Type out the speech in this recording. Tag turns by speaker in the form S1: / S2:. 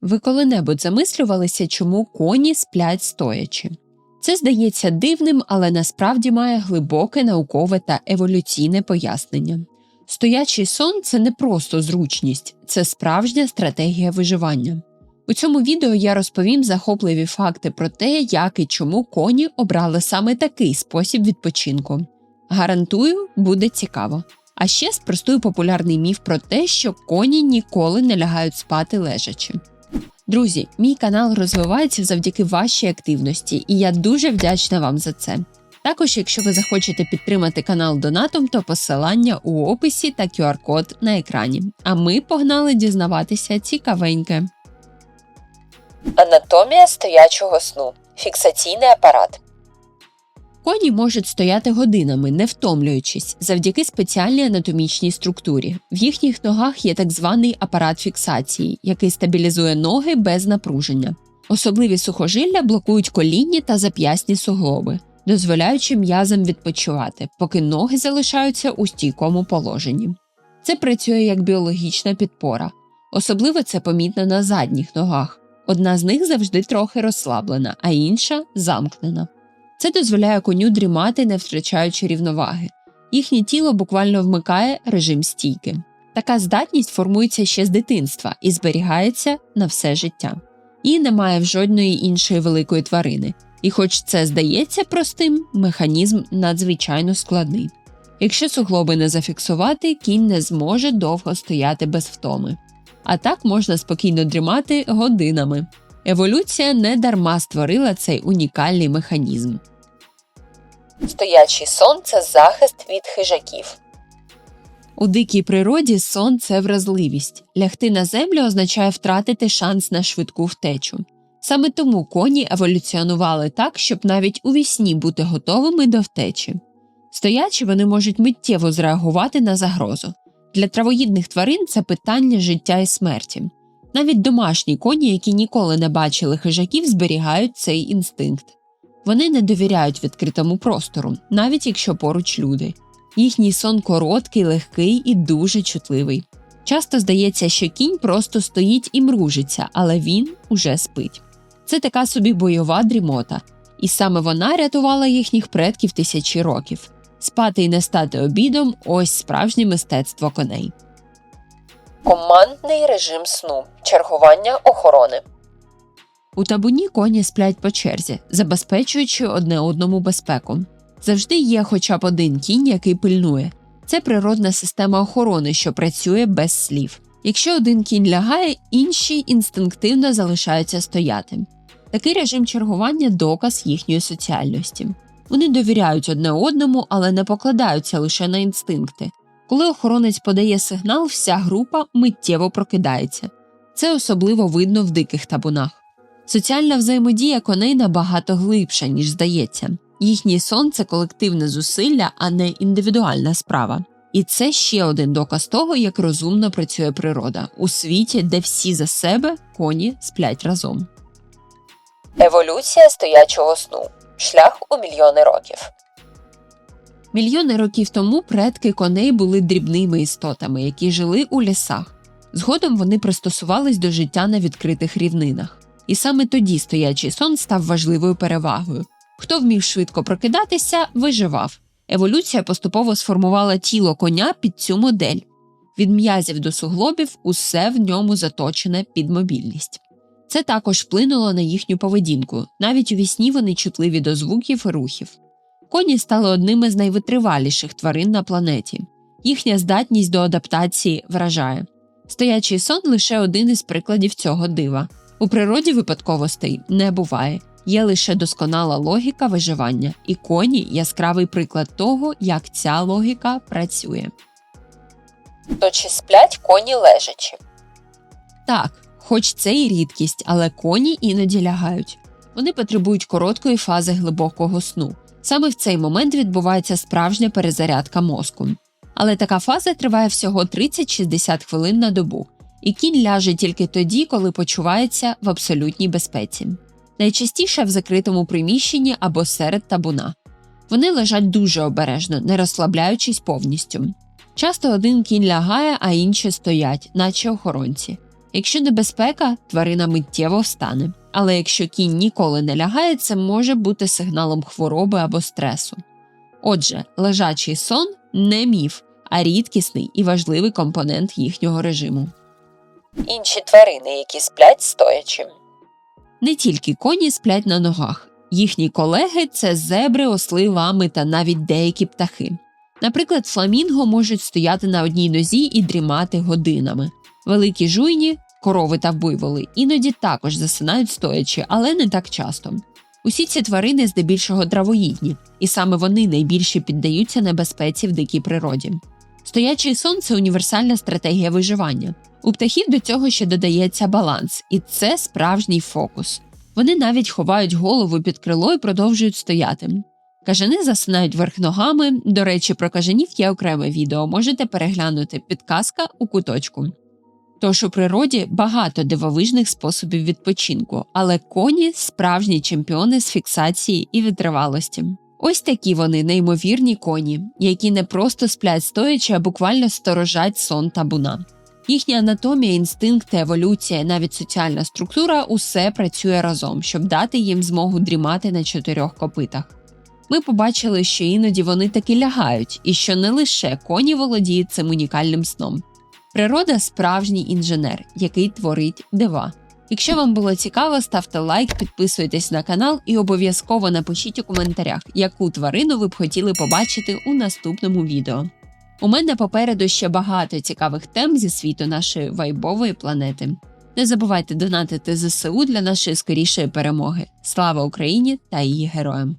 S1: Ви коли-небудь замислювалися, чому коні сплять стоячи? Це здається дивним, але насправді має глибоке наукове та еволюційне пояснення. Стоячий сон це не просто зручність, це справжня стратегія виживання. У цьому відео я розповім захопливі факти про те, як і чому коні обрали саме такий спосіб відпочинку. Гарантую, буде цікаво. А ще спростую популярний міф про те, що коні ніколи не лягають спати лежачи. Друзі, мій канал розвивається завдяки вашій активності, і я дуже вдячна вам за це. Також, якщо ви захочете підтримати канал Донатом, то посилання у описі та QR-код на екрані. А ми погнали дізнаватися цікавеньке.
S2: Анатомія стоячого сну. Фіксаційний апарат.
S1: Коні можуть стояти годинами, не втомлюючись, завдяки спеціальній анатомічній структурі. В їхніх ногах є так званий апарат фіксації, який стабілізує ноги без напруження. Особливі сухожилля блокують колінні та зап'ясні суглоби, дозволяючи м'язам відпочивати, поки ноги залишаються у стійкому положенні. Це працює як біологічна підпора. Особливо це помітно на задніх ногах. Одна з них завжди трохи розслаблена, а інша замкнена. Це дозволяє коню дрімати, не втрачаючи рівноваги. Їхнє тіло буквально вмикає режим стійки. Така здатність формується ще з дитинства і зберігається на все життя. І немає в жодної іншої великої тварини. І хоч це здається простим, механізм надзвичайно складний. Якщо суглоби не зафіксувати, кінь не зможе довго стояти без втоми. А так можна спокійно дрімати годинами. Еволюція не дарма створила цей унікальний механізм.
S2: Стоячий сон це захист від хижаків.
S1: У дикій природі сон це вразливість. Лягти на землю означає втратити шанс на швидку втечу. Саме тому коні еволюціонували так, щоб навіть у вісні бути готовими до втечі. Стоячи, вони можуть миттєво зреагувати на загрозу. Для травоїдних тварин це питання життя і смерті. Навіть домашні коні, які ніколи не бачили хижаків, зберігають цей інстинкт. Вони не довіряють відкритому простору, навіть якщо поруч люди. Їхній сон короткий, легкий і дуже чутливий. Часто здається, що кінь просто стоїть і мружиться, але він уже спить. Це така собі бойова дрімота, і саме вона рятувала їхніх предків тисячі років. Спати і не стати обідом ось справжнє мистецтво коней.
S2: Командний режим сну. Чергування охорони.
S1: У табуні коні сплять по черзі, забезпечуючи одне одному безпеку. Завжди є хоча б один кінь, який пильнує. Це природна система охорони, що працює без слів. Якщо один кінь лягає, інші інстинктивно залишаються стояти. Такий режим чергування доказ їхньої соціальності. Вони довіряють одне одному, але не покладаються лише на інстинкти. Коли охоронець подає сигнал, вся група миттєво прокидається. Це особливо видно в диких табунах. Соціальна взаємодія коней набагато глибша, ніж здається. Їхній сон це колективне зусилля, а не індивідуальна справа. І це ще один доказ того, як розумно працює природа у світі, де всі за себе коні сплять разом.
S2: Еволюція стоячого сну. Шлях у мільйони років.
S1: Мільйони років тому предки коней були дрібними істотами, які жили у лісах. Згодом вони пристосувались до життя на відкритих рівнинах. І саме тоді стоячий сон став важливою перевагою. Хто вмів швидко прокидатися, виживав. Еволюція поступово сформувала тіло коня під цю модель. Від м'язів до суглобів усе в ньому заточене під мобільність. Це також вплинуло на їхню поведінку, навіть у вісні вони чутливі до звуків і рухів. Коні стали одними з найвитриваліших тварин на планеті. Їхня здатність до адаптації вражає. Стоячий сон лише один із прикладів цього дива. У природі випадковостей не буває, є лише досконала логіка виживання, і коні яскравий приклад того, як ця логіка працює.
S2: То чи сплять коні лежачи?
S1: Так, хоч це і рідкість, але коні іноді лягають. Вони потребують короткої фази глибокого сну. Саме в цей момент відбувається справжня перезарядка мозку. Але така фаза триває всього 30-60 хвилин на добу, і кінь ляже тільки тоді, коли почувається в абсолютній безпеці. Найчастіше в закритому приміщенні або серед табуна. Вони лежать дуже обережно, не розслабляючись повністю. Часто один кінь лягає, а інші стоять, наче охоронці. Якщо небезпека, тварина миттєво встане. Але якщо кінь ніколи не лягає, це може бути сигналом хвороби або стресу. Отже, лежачий сон не міф, а рідкісний і важливий компонент їхнього режиму.
S2: Інші тварини, які сплять стоячи.
S1: Не тільки коні сплять на ногах, їхні колеги це зебри, осли, лами та навіть деякі птахи. Наприклад, фламінго можуть стояти на одній нозі і дрімати годинами. Великі жуйні, корови та буйволи іноді також засинають стоячи, але не так часто. Усі ці тварини здебільшого травоїдні, і саме вони найбільше піддаються небезпеці в дикій природі. Стоячий сон це універсальна стратегія виживання. У птахів до цього ще додається баланс, і це справжній фокус. Вони навіть ховають голову під крило і продовжують стояти. Кажани засинають верх ногами. До речі, про кажанів є окреме відео, можете переглянути підказка у куточку. Тож у природі багато дивовижних способів відпочинку, але коні справжні чемпіони з фіксації і витривалості. Ось такі вони неймовірні коні, які не просто сплять стоячи, а буквально сторожать сон табуна. Їхня анатомія, інстинкти, еволюція, навіть соціальна структура усе працює разом, щоб дати їм змогу дрімати на чотирьох копитах. Ми побачили, що іноді вони таки лягають, і що не лише коні володіють цим унікальним сном. Природа справжній інженер, який творить дива. Якщо вам було цікаво, ставте лайк, підписуйтесь на канал і обов'язково напишіть у коментарях, яку тварину ви б хотіли побачити у наступному відео. У мене попереду ще багато цікавих тем зі світу нашої вайбової планети. Не забувайте донатити ЗСУ для нашої скорішої перемоги. Слава Україні та її героям!